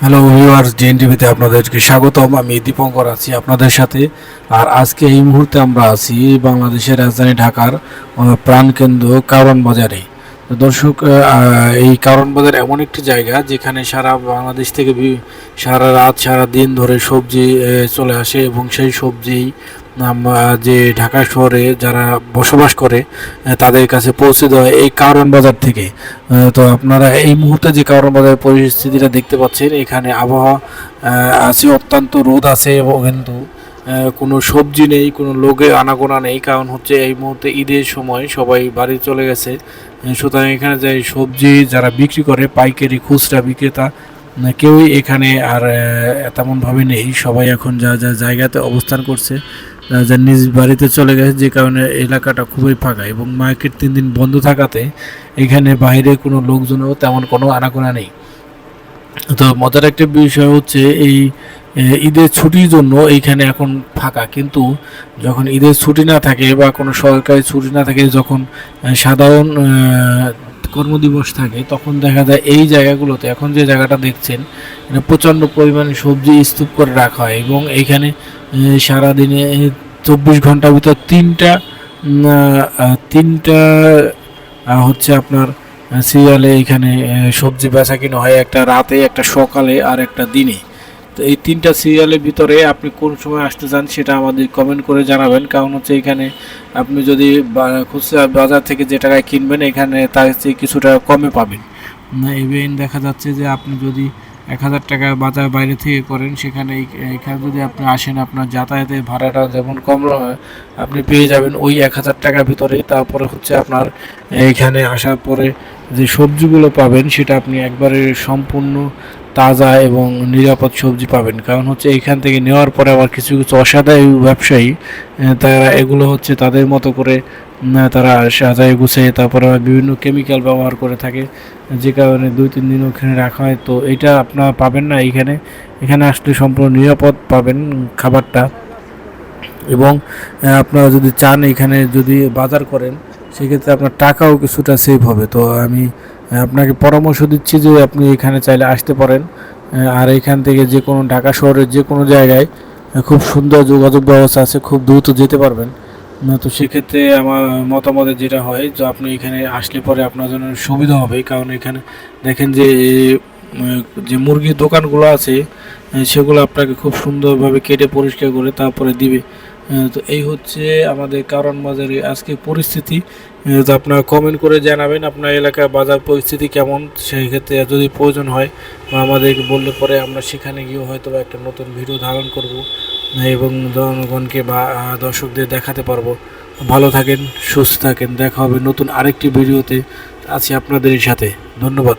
Hello viewers DNA টিভিতে আপনাদেরকে স্বাগতম। আমি দীপঙ্কর আছি আপনাদের সাথে। আর আজকে এই মুহূর্তে আমরা আছি বাংলাদেশের রাজধানী ঢাকার প্রাণকেন্দ্র কারণ বাজারে দর্শক এই কারণ বাজার এমন একটি জায়গা যেখানে সারা বাংলাদেশ থেকে সারা রাত, সারা দিন ধরে সবজি চলে আসে এবং সেই সবজি যে ঢাকা শহরে যারা বসবাস করে তাদের কাছে পৌঁছে দেওয়া এই কারণ বাজার থেকে। তো আপনারা এই মুহূর্তে যে কারণ বাজারের পরিস্থিতিটা দেখতে পাচ্ছেন, এখানে আবহাওয়া আছে, অত্যন্ত রোদ আছে এবং কিন্তু কোনো সবজি নেই, কোনো লোকে আনাগোনা নেই, কারণ হচ্ছে এই মুহূর্তে ঈদের সময় সবাই বাড়ি চলে গেছে। সুতরাং এখানে যে সবজি যারা বিক্রি করে, পাইকারি, খুচরা বিক্রেতা কেউই এখানে আর তেমনভাবে নেই। সবাই এখন যা যা জায়গাতে অবস্থান করছে যা নিজ বাড়িতে চলে গেছে, যে কারণে এলাকাটা খুবই ফাঁকা এবং মার্কেট তিন দিন বন্ধ থাকাতে এখানে বাইরে কোনো লোকজনও তেমন কোনো আনাগোনা নেই। তো মজার একটা বিষয় হচ্ছে এই ঈদের ছুটির জন্য এইখানে এখন ফাঁকা। কিন্তু যখন ঈদের ছুটি না থাকে বা কোনো সরকারি ছুটি না থাকে, যখন সাধারণ কর্মদিবস থাকে তখন দেখা যায় এই জায়গাগুলোতে এখন যে জায়গাটা দেখছেন প্রচণ্ড পরিমাণে সবজি স্তূপ করে রাখা হয় এবং এইখানে এ, সারাদিনে চব্বিশ ঘণ্টার ভিতর তিনটা তিনটা হচ্ছে আপনার সিরিয়ালে এখানে সবজি বেচা কিনা হয় একটা রাতে একটা সকালে আর একটা দিনে। তো এই তিনটা সিরিয়ালের ভিতরে আপনি কোন সময় আসতে চান সেটা আমাদের কমেন্ট করে জানাবেন। কারণ হচ্ছে এখানে আপনি যদি খুচরা বাজার থেকে যে টাকায় কিনবেন, এখানে তার চেয়ে কিছুটা কমে পাবেন। না ইভেন দেখা যাচ্ছে যে আপনি যদি এক হাজার টাকা বাজার বাইরে থেকে করেন, সেখানে এখানে যদি আপনি আসেন, আপনার যাতায়াতের ভাড়াটা যেমন কম আপনি পেয়ে যাবেন ওই এক হাজার টাকার ভিতরে। তারপরে হচ্ছে আপনার এখানে আসার পরে যে সবজিগুলো পাবেন, সেটা আপনি একবারে সম্পূর্ণ তাজা এবং নিরাপদ সবজি পাবেন। কারণ হচ্ছে এইখান থেকে নেওয়ার পরে আবার কিছু কিছু অসাধারণ ব্যবসায়ী তারা এগুলো হচ্ছে তাদের মতো করে তারা সাজায় গুছিয়ে তারপরে বিভিন্ন কেমিক্যাল ব্যবহার করে থাকে। যে কারণে দুই, তিন দিন ওখানে রাখা হয়। তো এটা আপনারা পাবেন না এইখানে। এখানে আসলে সম্পূর্ণ নিরাপদ পাবেন খাবারটা। এবং আপনারা যদি চান এখানে যদি বাজার করেন, সেক্ষেত্রে আপনার টাকাও কিছুটা সেভ হবে। তো আমি আপনাকে পরামর্শ দিচ্ছি যে আপনি এখানে চাইলে আসতে পারেন। আর এখান থেকে যে কোনো ঢাকা শহরের যে কোনো জায়গায় খুব সুন্দর যোগাযোগ ব্যবস্থা আছে, খুব দ্রুত যেতে পারবেন। না, তো সেক্ষেত্রে আমার মতামতে যেটা হয়, যে আপনি এখানে আসলে পরে আপনার জন্য সুবিধা হবে। কারণ এখানে দেখেন যে যে মুরগির দোকানগুলো আছে সেগুলো আপনাকে খুব সুন্দরভাবে কেটে পরিষ্কার করে তারপরে দিবে। তো এই হচ্ছে আমাদের কারণ বাজারে আজকে পরিস্থিতি। তো আপনারা কমেন্ট করে জানাবেন আপনার এলাকার বাজার পরিস্থিতি কেমন। সেই ক্ষেত্রে যদি প্রয়োজন হয়, বা আমাদেরকে বললে পরে আমরা সেখানে গিয়ে হয়তো একটা নতুন ভিডিও ধারণ করব। এবং জনগণকে বা দর্শকদের দেখাতে পারব। ভালো থাকেন, সুস্থ থাকেন। দেখা হবে নতুন আরেকটি ভিডিওতে। আছি আপনাদের সাথে। ধন্যবাদ।